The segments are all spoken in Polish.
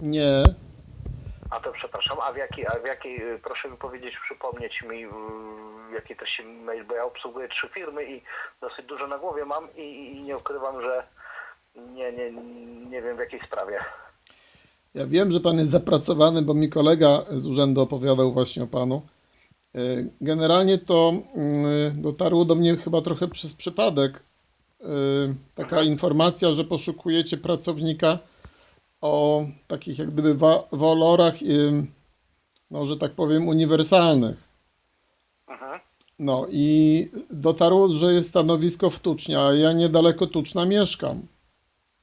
Nie. A to przepraszam, a w jakiej, a w jakiej, y, proszę mi powiedzieć, przypomnieć mi, y, w jakiej to się mail, bo ja obsługuję trzy firmy i dosyć dużo na głowie mam i, i nie ukrywam, że nie, nie, nie wiem w jakiej sprawie. Ja wiem, że pan jest zapracowany, bo mi kolega z urzędu opowiadał właśnie o panu. Y, Generalnie to dotarło do mnie chyba trochę przez przypadek taka informacja, że poszukujecie pracownika o takich jak gdyby wa- walorach, no że tak powiem, uniwersalnych. Mhm. No i dotarło, że jest stanowisko w Tucznia, a ja niedaleko Tuczna mieszkam.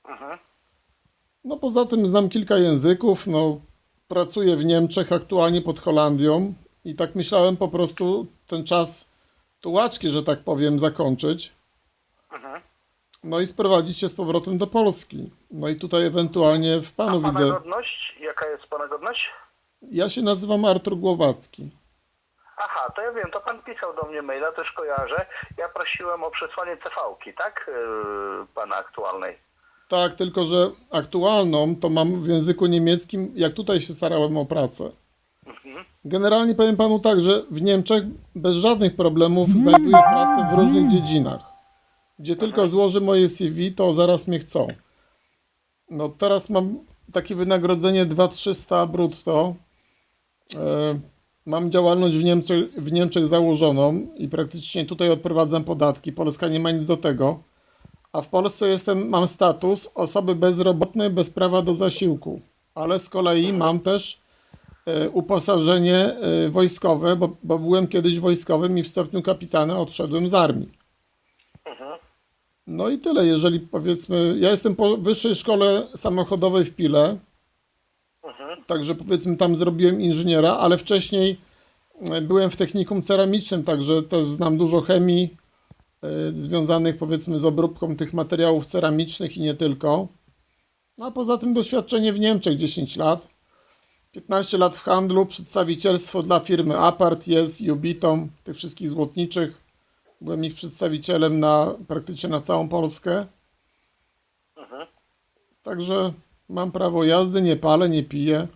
Mhm. No poza tym znam kilka języków, no pracuję w Niemczech, aktualnie pod Holandią i tak myślałem po prostu ten czas tułaczki, że tak powiem, zakończyć. Mhm. No i sprowadzić się z powrotem do Polski. No i tutaj ewentualnie w panu pana widzę. godność? Jaka jest pana godność? Ja się nazywam Artur Głowacki. Aha, to ja wiem, to pan pisał do mnie maila, też kojarzę. Ja prosiłem o przesłanie CV-ki, tak? Yy, pana aktualnej. Tak, tylko że aktualną to mam w języku niemieckim, jak tutaj się starałem o pracę. Mhm. Generalnie powiem panu tak, że w Niemczech bez żadnych problemów znajduję pracę w różnych dziedzinach. Gdzie tylko złożę moje CV, to zaraz mnie chcą. No teraz mam takie wynagrodzenie 2300 brutto. E, Mam działalność w Niemczech, w Niemczech założoną i praktycznie tutaj odprowadzam podatki. Polska nie ma nic do tego. A w Polsce jestem, mam status osoby bezrobotnej bez prawa do zasiłku. Ale z kolei mam też e, uposażenie e, wojskowe, bo, bo byłem kiedyś wojskowym i w stopniu kapitana odszedłem z armii. Mhm. No i tyle, jeżeli powiedzmy, ja jestem po wyższej szkole samochodowej w Pile, Mhm. także powiedzmy tam zrobiłem inżyniera, ale wcześniej e, byłem w technikum ceramicznym, także też znam dużo chemii e, związanych powiedzmy z obróbką tych materiałów ceramicznych i nie tylko. No a poza tym doświadczenie w Niemczech 10 lat. 15 lat w handlu, przedstawicielstwo dla firmy Apart, jest Ubitom, tych wszystkich złotniczych. Byłem ich przedstawicielem na praktycznie na całą Polskę. Mhm. Także mam prawo jazdy, nie palę, nie piję.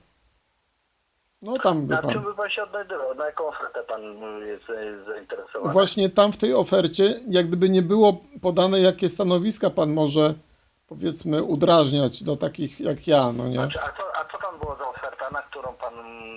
No tam by Na czym pan. by pan się odnajdywał? Na jaką ofertę pan jest e, zainteresowany? Właśnie tam w tej ofercie, jak gdyby nie było podane, jakie stanowiska pan może powiedzmy udrażniać do takich jak ja, no nie? A co, a co tam było za oferta, na którą pan...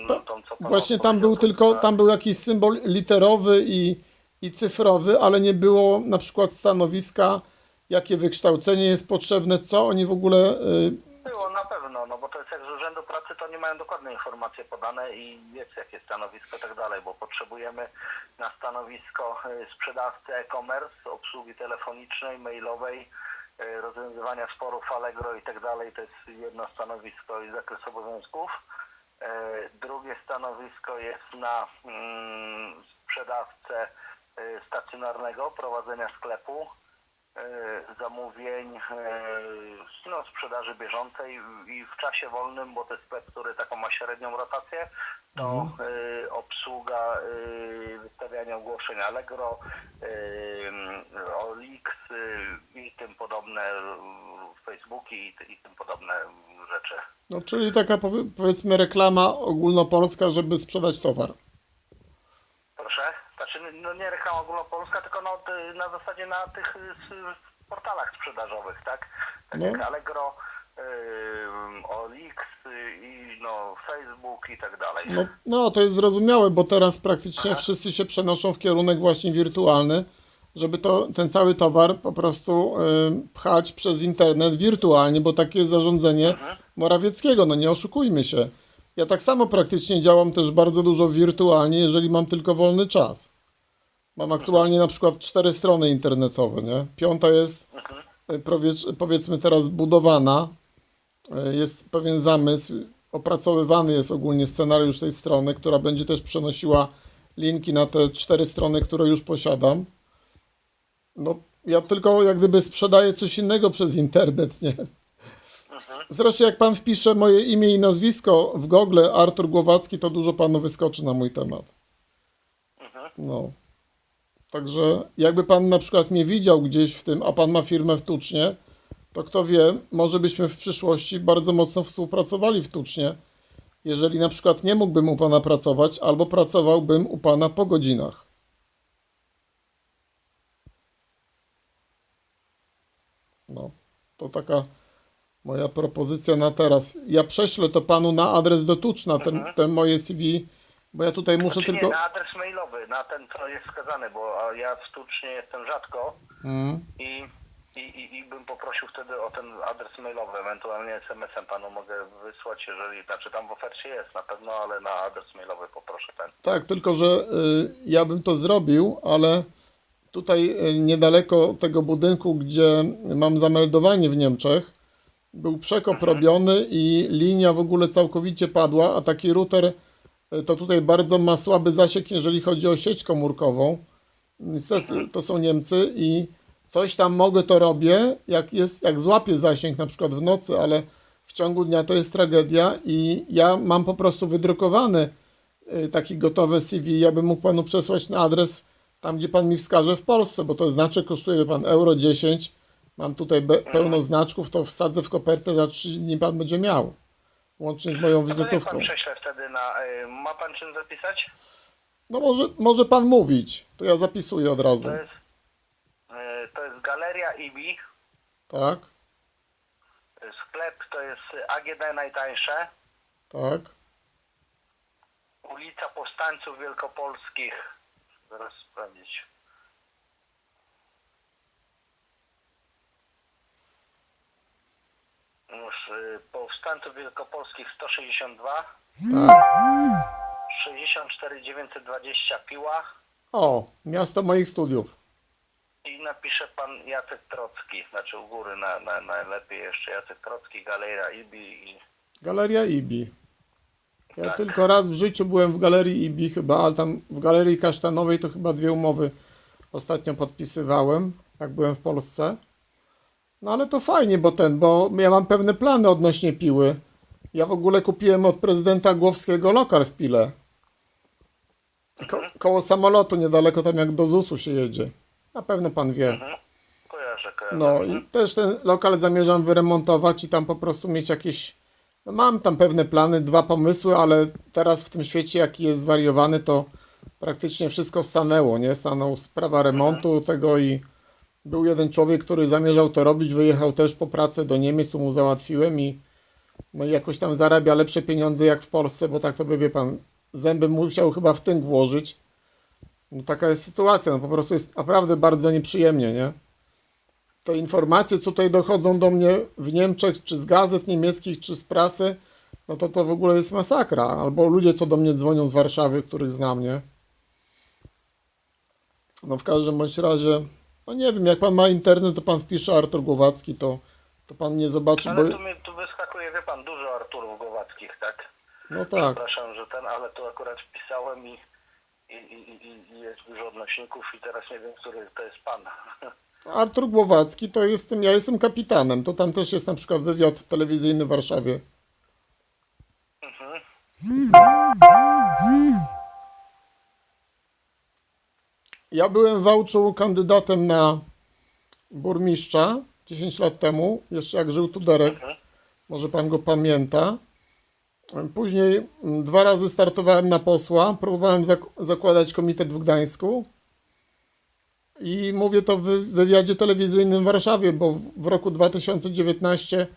To- tą, co pan Właśnie tam odpowiedział? był tylko, Na- tam był jakiś symbol literowy i, i cyfrowy, ale nie było na przykład stanowiska, jakie wykształcenie jest potrzebne, co oni w ogóle y, Było na pewno, no bo to jest jak z Urzędu Pracy, to nie mają dokładne informacje podane i jest jakie stanowisko i tak dalej, bo potrzebujemy na stanowisko y, sprzedawcy e-commerce, obsługi telefonicznej, mailowej, y, rozwiązywania sporów Allegro i tak dalej, to jest jedno stanowisko i zakres obowiązków. Drugie stanowisko jest na mm, sprzedawcę stacjonarnego, prowadzenia sklepu, e, zamówień, e, no, sprzedaży bieżącej i w czasie wolnym, bo to jest sklep, który taką ma średnią rotację, to e, obsługa e, wystawiania ogłoszeń Allegro, e, e, i tym podobne, e, Facebooki i, tym podobne rzeczy. No, czyli taka powie- powiedzmy reklama ogólnopolska, żeby sprzedać towar. Proszę? Znaczy, no nie reklama ogólnopolska, tylko no, ty- na zasadzie na tych y, portalach sprzedażowych, tak? Tak No. jak Allegro, y, OLX y, i no, Facebook i tak dalej. No, no to jest zrozumiałe, bo teraz praktycznie wszyscy się przenoszą w kierunek właśnie wirtualny, żeby to, ten cały towar po prostu y, pchać przez internet wirtualnie, bo takie jest zarządzenie Morawieckiego, no nie oszukujmy się. Ja tak samo praktycznie działam też bardzo dużo wirtualnie, jeżeli mam tylko wolny czas. Mam aktualnie na przykład cztery strony internetowe, nie? Piąta jest y, powiedz- powiedzmy teraz budowana, E, jest pewien zamysł, opracowywany jest ogólnie scenariusz tej strony, która będzie też przenosiła linki na te cztery strony, które już posiadam. No, ja tylko jak gdyby sprzedaję coś innego przez internet, nie? Zresztą jak pan wpisze moje imię i nazwisko w Google Artur Głowacki, to dużo panu wyskoczy na mój temat. No. Także jakby pan na przykład mnie widział gdzieś w tym, a pan ma firmę w Tucznie, to kto wie, może byśmy w przyszłości bardzo mocno współpracowali w Tucznie, jeżeli na przykład nie mógłbym u Pana pracować, albo pracowałbym u Pana po godzinach. No, to taka moja propozycja na teraz. Ja prześlę to Panu na adres do Tuczna, ten, ten moje CV, bo ja tutaj muszę Znaczy tylko... nie, na adres mailowy, na ten, co jest wskazany, bo ja w Tucznie jestem rzadko Mm. i, i, i, i bym poprosił wtedy o ten adres mailowy, ewentualnie SMS-em panu mogę wysłać, jeżeli, znaczy tam w ofercie jest na pewno, ale na adres mailowy poproszę ten. Tak, tylko że y, ja bym to zrobił, ale tutaj y, niedaleko tego budynku, gdzie mam zameldowanie w Niemczech, był przekop robiony i linia w ogóle całkowicie padła, a taki router to tutaj bardzo ma słaby zasięg, jeżeli chodzi o sieć komórkową. Niestety to są Niemcy i coś tam mogę, to robię, jak, jest, jak złapię zasięg na przykład w nocy, ale w ciągu dnia to jest tragedia i ja mam po prostu wydrukowany y, taki gotowe CV, ja bym mógł panu przesłać na adres tam, gdzie pan mi wskaże w Polsce, bo to znaczy kosztuje pan euro 10. Mam tutaj pełno znaczków, to wsadzę w kopertę, za 3 dni pan będzie miał. Łącznie z moją wizytówką. pan prześle wtedy na, y, ma pan czym zapisać? No może, może pan mówić, to ja zapisuję od razu. To jest, y, to jest Galeria IBI, Tak, sklep to jest AGD najtańsze, tak. ulica Powstańców Wielkopolskich, zaraz sprawdzić. Już, y, Powstańców Wielkopolskich 162, Tak. 64 920 Piła O, miasto moich studiów. i napisze pan Jacek Trocki, znaczy u góry na, na, najlepiej jeszcze Jacek Trocki, Galeria IBI i Galeria IBI. Ja Tak. tylko raz w życiu byłem w galerii IBI chyba, ale tam w galerii kasztanowej to chyba dwie umowy ostatnio podpisywałem, jak byłem w Polsce. No ale to fajnie, bo ten, bo ja mam pewne plany odnośnie piły. Ja w ogóle kupiłem od prezydenta Głowskiego lokal w Pile. Ko koło samolotu, niedaleko tam jak do ZUS-u się jedzie. Na pewno pan wie. mhm. kojarzę, kojarzę. No i też ten lokal zamierzam wyremontować i tam po prostu mieć jakieś. No mam tam pewne plany, dwa pomysły, ale teraz w tym świecie, jaki jest zwariowany, to praktycznie wszystko stanęło, nie? Stanął sprawa remontu tego i był jeden człowiek, który zamierzał to robić, wyjechał też po pracę do Niemiec, tu mu załatwiłem i no jakoś tam zarabia lepsze pieniądze jak w Polsce, bo tak to by, wie pan, zęby musiał chyba w tynk włożyć. No taka jest sytuacja, no po prostu jest naprawdę bardzo nieprzyjemnie, nie? te informacje, co tutaj dochodzą do mnie w Niemczech, czy z gazet niemieckich, czy z prasy, no to to w ogóle jest masakra. Albo ludzie, co do mnie dzwonią z Warszawy, których znam, nie? No w każdym bądź razie, no nie wiem, jak pan ma internet, to pan wpisze Artur Głowacki, to, to pan nie zobaczy, bo... Ale tu, mi, tu wyskakuje, wie pan, dużo Arturów Głowackich, tak? No tak, Przepraszam, że ten, ale tu akurat wpisałem i, i, i, i- jest dużo odnośników i teraz nie wiem, który to jest pan. Artur Głowacki to jestem, ja jestem kapitanem, to tam też jest na przykład wywiad telewizyjny w Warszawie. Ja byłem w Wałczu kandydatem na burmistrza 10 lat temu, jeszcze jak żył Tuderek, może pan go pamięta. Później mm, dwa razy startowałem na posła, próbowałem zak- zakładać komitet w Gdańsku. I mówię to w wy- wywiadzie telewizyjnym w Warszawie, bo w, w roku 2019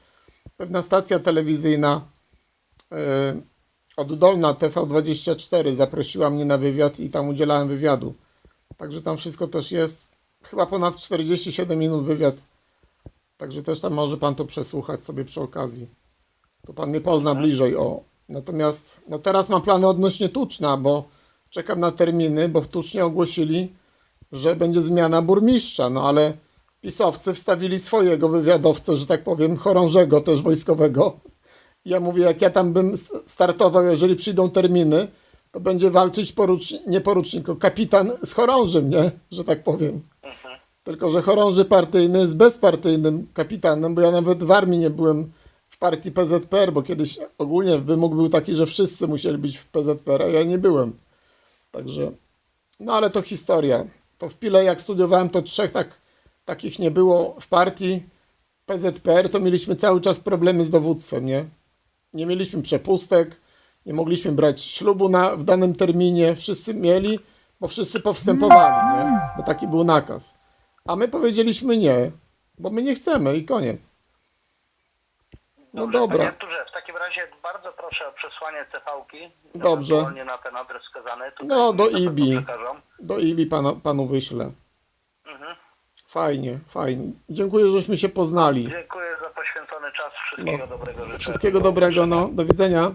pewna stacja telewizyjna yy, oddolna TV24 zaprosiła mnie na wywiad i tam udzielałem wywiadu. Także tam wszystko też jest. Chyba ponad 47 minut wywiad. Także też tam może pan to przesłuchać sobie przy okazji. To pan mnie pozna bliżej. O. Natomiast no teraz mam plany odnośnie Tuczna, bo czekam na terminy, bo w Tucznie ogłosili, że będzie zmiana burmistrza, no ale pisowcy wstawili swojego wywiadowcę, że tak powiem, chorążego też wojskowego. Ja mówię, jak ja tam bym startował, jeżeli przyjdą terminy, to będzie walczyć porucznik, nie porucznik, tylko kapitan z chorążym, nie? Że tak powiem. Tylko, że chorąży partyjny jest bezpartyjnym kapitanem, bo ja nawet w armii nie byłem w partii PZPR, bo kiedyś ogólnie wymóg był taki, że wszyscy musieli być w PZPR, a ja nie byłem. Także, no ale to historia. To w Pile jak studiowałem, to trzech tak, takich nie było w partii. PZPR, to mieliśmy cały czas problemy z dowództwem, nie? Nie mieliśmy przepustek, nie mogliśmy brać ślubu na, w danym terminie, wszyscy mieli, bo wszyscy powstępowali, nie? Bo taki był nakaz. A my powiedzieliśmy nie, bo my nie chcemy i koniec. No Dobrze, dobra. Panie Arturze, w takim razie bardzo proszę o przesłanie CV-ki. Dobrze. ewentualnie na ten adres wskazany. Tutaj No, do na pewno IBI. przekażą. Do Ibi pana, panu wyślę. Mhm. Fajnie, fajnie. Dziękuję, żeśmy się poznali. Dziękuję za poświęcony czas. Wszystkiego dobrego życzę. Wszystkiego dobrego, no. Do widzenia.